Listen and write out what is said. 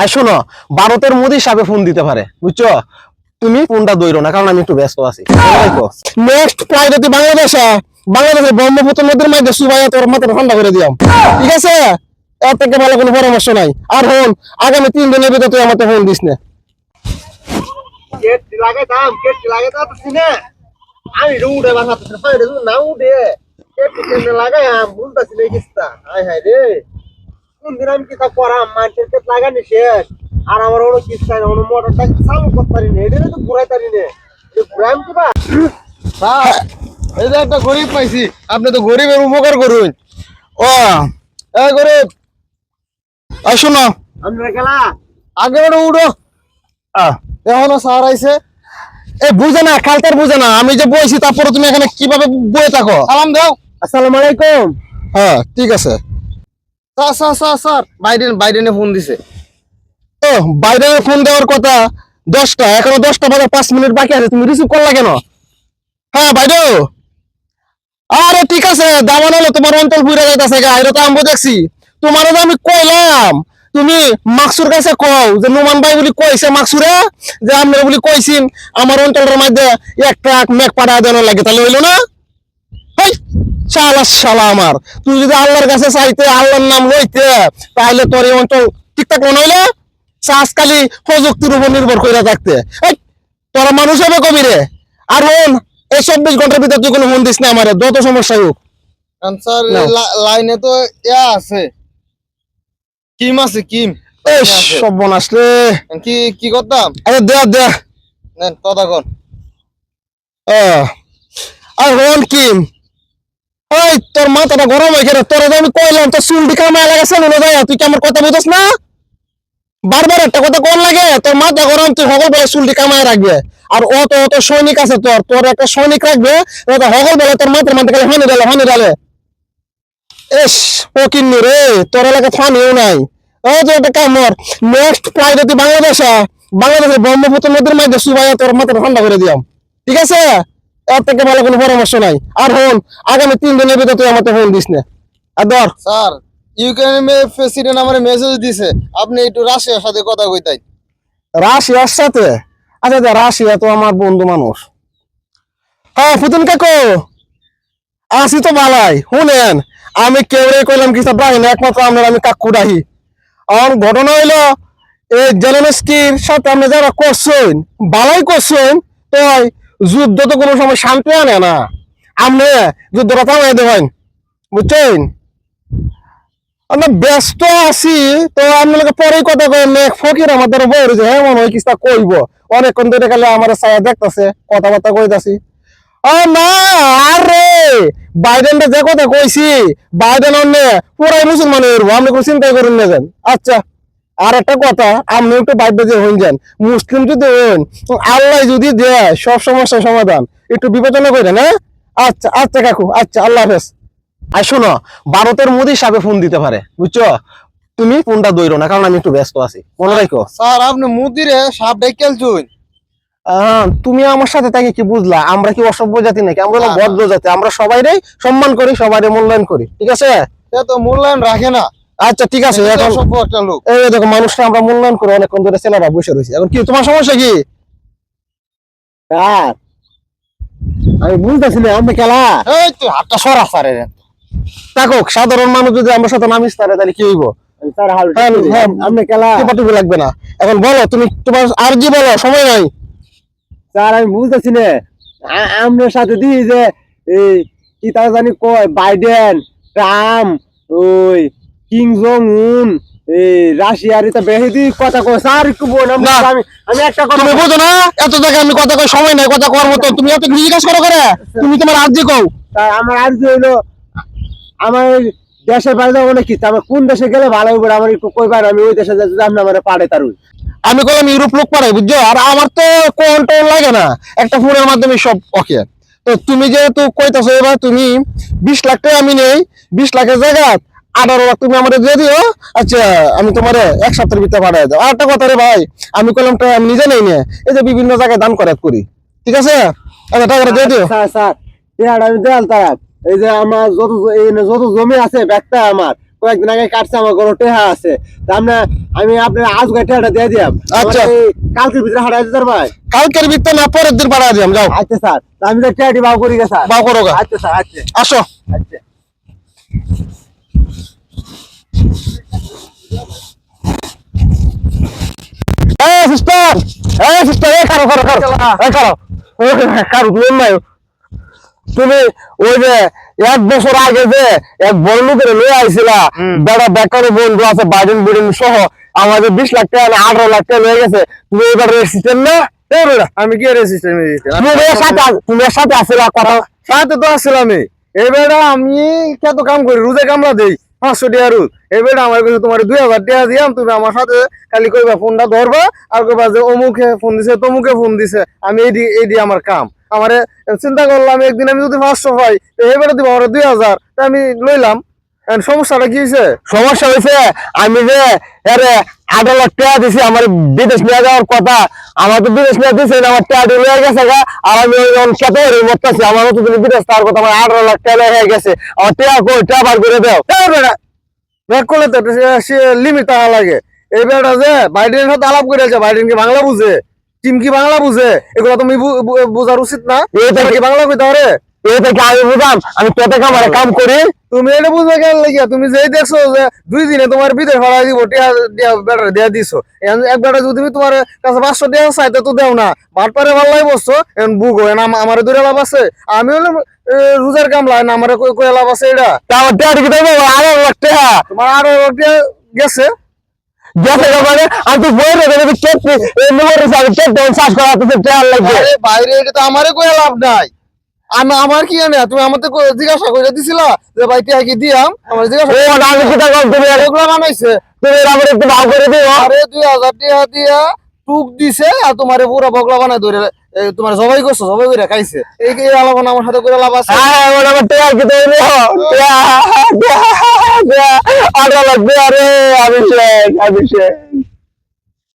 আর শোনো, ভারতের মোদি সাহেব ফোন দিতে পারে, বুঝছ? তুমি ফোনটা দইরো না, কারণ আমি একটু ব্যস্ত আছি। নেক্সট ফ্লাইট হচ্ছে বাংলাদেশে। বাংলাদেশের ব্রহ্মপুত্র নদীর মধ্যে সুবাই তোর মাথাটা ঠান্ডা করে দিয়াম ঠিক আছে? এর থেকে ভালো কোনো পরামর্শ নাই। আর হন, আগামী তিন দিনের ভিতরে তুই আমাকে ফোন দিস না। কোন দিন আমি কিতা করাম মানছে কেট লাগানি শেষ। আর আমার ওনো কিস্তা না ওনো মোটরটা চালু করতে পারি না। এটা তো ঘুরাই পারি না। এটা ঘুরাইম কিবা স্যার এই যে একটা গরিব পাইছি আপনি তো গরিবের উপকার করুন। ও এই গরিব আর শোনো। আমরা গেলা আগে আহ, এখনও স্যার আইছে। এ বুঝে না কালটার বুঝে না। আমি যে বইছি তারপরে তুমি এখানে কীভাবে বয়ে থাকো? সালাম দাও। আসসালামু আলাইকুম। হ্যাঁ ঠিক আছে। স্যার স্যার পাঁচ মিনিট বাকি আছে, তুমি রিসিভ করলা কেন? হ্যাঁ বাইডো আরে, ঠিক আছে দামান হলো তোমার অঞ্চল ঘুরে যাইতেছে গা এটা দেখছি। তোমারও তো আমি কইলাম, তুমি মাকসুর কাছে কও যে নুমান ভাই বলি কইছে মাকসুরে, যে আমরা বলি কইছিন আমার অঞ্চলের মধ্যে এক ট্রাক মেঘ পাড়া দেওয়ার লাগে, তাহলে হইল না? শালা শালা আমার। তুই যদি আল্লাহর কাছে চাইতে আল্লাহর নাম লইতে তাহলে তোর এই অঞ্চল ঠিকঠাক মনে হইলে খালি প্রযুক্তির উপর নির্ভর করে থাকতে। তোরা মানুষ হবে কবি রে আর হন এই চব্বিশ ঘণ্টার ভিতরে তুই কোনো ফোন দিস না আমার যত সমস্যা হোক। আনসার। লাইনে তো ইয়া আছে। কিম আছে কিম? এই আছে। সব আসলে কি কি করতাম? আরে দে দে। নেন কথা কন আহ, আর হন কি ওই তোর মাথাটা গরম হয়ে গেলে তোর আমি কইলাম, তোর চুলটি কামায় লাগাছে না যায় তুই কি আমার কথা বুঝছ না? বারবার একটা কথা কোন লাগে, তোর মাথা গরম, তুই সকল বেলা চুলটি কামায় রাখবে। আর অত অত সৈনিক আছে তোর তোর একটা সৈনিক রাখবে ওটা সকল বেলা তোর মাথার মাথা খালি হানি ডালে হানি ডালে এস পকিন্নি রে, তোর এলাকা ফানিও নাই। ও তো একটা কামর নেক্সট ফ্লাইট তুই বাংলাদেশে, বাংলাদেশের ব্রহ্মপুত্র নদীর মধ্যে সুবাই তোর মাথাটা ঠান্ডা করে দিয়াম। ঠিক আছে? এর থেকে ভালো কোনো পরামর্শ নাই। আর হন আগামী তিন দিনের ভিতরে তুই আমাকে ফোন দিস না। আর ধর। স্যার ইউক্রেন প্রেসিডেন্ট আমার মেসেজ দিছে আপনি একটু রাশিয়ার সাথে কথা কইতাই। রাশিয়ার সাথে? আচ্ছা আচ্ছা রাশিয়া তো আমার বন্ধু মানুষ। হ্যাঁ পুতুন কাকু আসি তো বালাই। শুনেন আমি কেউরে কইলাম কি সব না একমাত্র আপনার আমি কাকু ডাহি আর ঘটনা হইল এই জেলেনস্কির সাথে আপনি যারা করছেন বালাই করছেন তো যুদ্ধ তো কোনো সময় শান্তি আনে না। আপনি যুদ্ধটা থামাই দেবেন বুঝছেন? আমরা ব্যস্ত আছি, তো আপনাকে পরেই কথা কইন ফকির আমাদের বইরে যে হ্যাঁ মনে হয় কিস্তা কইব। অনেকক্ষণ ধরে খালি আমার ছায়া দেখতাছে, কথাবার্তা কইতাছি। ও না আরে! বাইডেনটা যে কথা কইছি, বাইডেন অন্য পুরাই মুসলমান আপনি কোনো চিন্তাই করুন না আচ্ছা। আর একটা কথা আপনি একটু বাইরে যে হইন যান মুসলিম যদি হইন আল্লাহ যদি দেয় সব সমস্যার সমাধান। একটু বিবেচনা করেন হ্যাঁ? আচ্ছা আচ্ছা কাকু আচ্ছা আল্লাহ হাফেজ। আর শোনো ভারতের মোদি সাহেব ফোন দিতে পারে বুঝছ? তুমি ফোনটা দইরো না কারণ আমি একটু ব্যস্ত আছি। মনে রাখো। স্যার আপনি মুদিরে সাপ ডেকেল চুন। তুমি আমার সাথে তাকে কি বুঝলা? আমরা কি অসভ্য জাতি নাকি? আমরা হলো না, না। ভদ্র জাতি আমরা সবাই সম্মান করি সবাই মূল্যায়ন করি ঠিক আছে? সে তো মূল্যায়ন রাখে না। আচ্ছা ঠিক আছে এখন এই দেখো মানুষটা আমরা মূল্যায়ন করি অনেকক্ষণ ধরে ছেলেরা বসে রয়েছে। এখন কি তোমার সমস্যা কি? আমি বুঝতেছি না আমি খেলা? এই তুই হাতটা সরা থাকুক সাধারণ মানুষ যদি আমার সাথে নামিস তাহলে তাহলে কি হইব? হাল হ্যাঁ, হ্যাঁ। আমি খেলা? টিপাটিপি লাগবে না? এখন বলো তুমি তোমার আর জি বলো সময় নাই। স্যার আমি বুঝতেছি না। আ- আপনার সাথে দি যে এই কি তারা জানি কয় বাইডেন ট্রাম্প ওই কিং জং উন রাশিয়ার এটা বেশি দি কথা কয় স্যার একটু বোন আমি আমি একটা কথা তুমি বুঝো না এত জায়গায় আমি কথা কই সময় নাই কথা মতো তুমি এত জিজ্ঞাসা করো করে তুমি তোমার আর্জি কও। স্যার, আমার হইল আমার দেশের বাইরে অনেক কিছু আমার কোন দেশে গেলে ভালো হবে আমার একটু কইবার আমি ওই দেশে যদি আপনি আমার পাড়ে তারুই। আমি কইলাম ইউরোপ লোক পারে বুঝছ? আর আমার তো কোন টোন লাগে না একটা ফোনের মাধ্যমে সব ওকে। তো তুমি যেহেতু কইতাছো এবার তুমি বিশ লাখ টাকা আমি নেই বিশ লাখের জায়গা আঠারো লাখ তুমি আমার দিয়ে দিও। আচ্ছা আমি তোমার এক সপ্তাহের ভিতরে পাঠাই দাও আর একটা কথা রে ভাই আমি কইলাম টাকা আমি নিজে নেই নে। এই যে বিভিন্ন জায়গায় দান করাত করি। ঠিক আছে? আচ্ছা টাকাটা দিয়ে দিও। স্যার স্যার আমি দেয়াল তার এই যে আমার যত যত জমি আছে ব্যাগটা আমার কয়েকদিন আগে কাটছে আমার কোনো টেহা আছে। আমরা আমি আপনার আজ গায়ে টেহাটা দিয়ে দিলাম আচ্ছা। কালকের ভিতরে হারাই দিতে ভাই? কালকের ভিতরে না পরের দিন পাঠা দিলাম যাও। আচ্ছা স্যার। আমি তো টেহাটি বাউ করি গে স্যার। বাও করো আচ্ছা স্যার আচ্ছা। আসো। আচ্ছা। এই সিস্টার! এই সিস্টার এই এই তুমি নাই তুমি ওই যে এক বছর আগে যে এক বড় লোকের আইছিলা বেড়া বন্ধু আছে বাইডেন বিডেন সহ আমাদের বিশ লাখ টাকা আঠারো লাখ টাকা লয়ে গেছে। তুমি এবার রেজিস্ট্রেশন না? আমি কি রেজিস্টার তুমি সাথে আসিলা কথা সাথে তো আসছিলাম এবারে আমি কত কাম করি? রোজে কামলা দেই। পাঁচশো টাকা রোজ। এবারে আমার কাছে তোমার দুই হাজার টাকা দিয়াম, তুমি আমার সাথে খালি কইবা ফোনটা ধরবা আর কইবা যে অমুকে ফোন দিছে, তমুকে ফোন দিছে। আমি এই এই দিয়ে আমার কাম। আমার চিন্তা করলাম, একদিন আমি যদি পাঁচশো পাই এবারে দিব আমার দুই হাজার। আমি লইলাম। সমস্যাটা কি হয়েছে সমস্যা হয়েছে আমি যে আরে আঠারো লাখ টাকা দিছি আমার বিদেশ নিয়ে যাওয়ার কথা। আমার তো বিদেশ নিয়ে দিছে আমার টাকা লয়ে গেছে গা। আর আমি ওই খেতে মরতেছি আমার তো তুমি বিদেশ তার কথা আমার আঠারো লাখ টাকা হয়ে গেছে। আমার টাকা কই? টাকা বার করে দাও। ব্যাক করলে তো লিমিট টাকা লাগে। এই বেটা যে বাইডেনের সাথে আলাপ করে আছে বাইডেন কি বাংলা বুঝে? টিম কি বাংলা বুঝে? এগুলো তুমি বোঝার উচিত না। বাংলা কইতে পারে এই থেকে আমি বুঝাম আমি কামারে কাম করি। তুমি এটা বুঝবে কেন লাগিয়া? তুমি যেই দেখছ যে দুই দিনে তোমার দিব টিয়া দিয়া দিছো। এক বেটা যদি তুমি তোমার কাছে পাঁচশো টাকা চাইতে তো দেও না। পারে ভালো লাগে বসছো এখন বুগো এখন আমার দূরে লাভ আছে। আমি হলো এ, রোজার কামলা না আমার কয়ে লাভ আছে এটা? আমার টাকা কি দেবো? আঠারো লাখ টাকা তোমার আরও গেছে। গেছে মানে? আমি তো বই রেখে দেবো কেটে এই নম্বরে আমি কেটে চাষ করা লাগবে। বাইরে এটা তো আমারে কয়ে লাভ নাই। আমি আমার কি জানি তুমি কই- জিজ্ঞাসা করে দিছিলা যে ভাই টিয়া কি দিয়াম আমার জিজ্ঞাসা আমি কি টাকা তুমি এগুলো বানাইছে তুমি আমার একটু ভাগ করে দিও আরে দিয়া টুক দিছে আর তোমার পুরো বগলা বানাই ধরে তোমার জবাই করছ জবাই করে খাইছে এই এই আলোচনা আমার সাথে করে লাভ আছে হ্যাঁ ওটা আমার টাকা কি দেবো আঠারো লাখ টাকা রে অভিষেক অভিষেক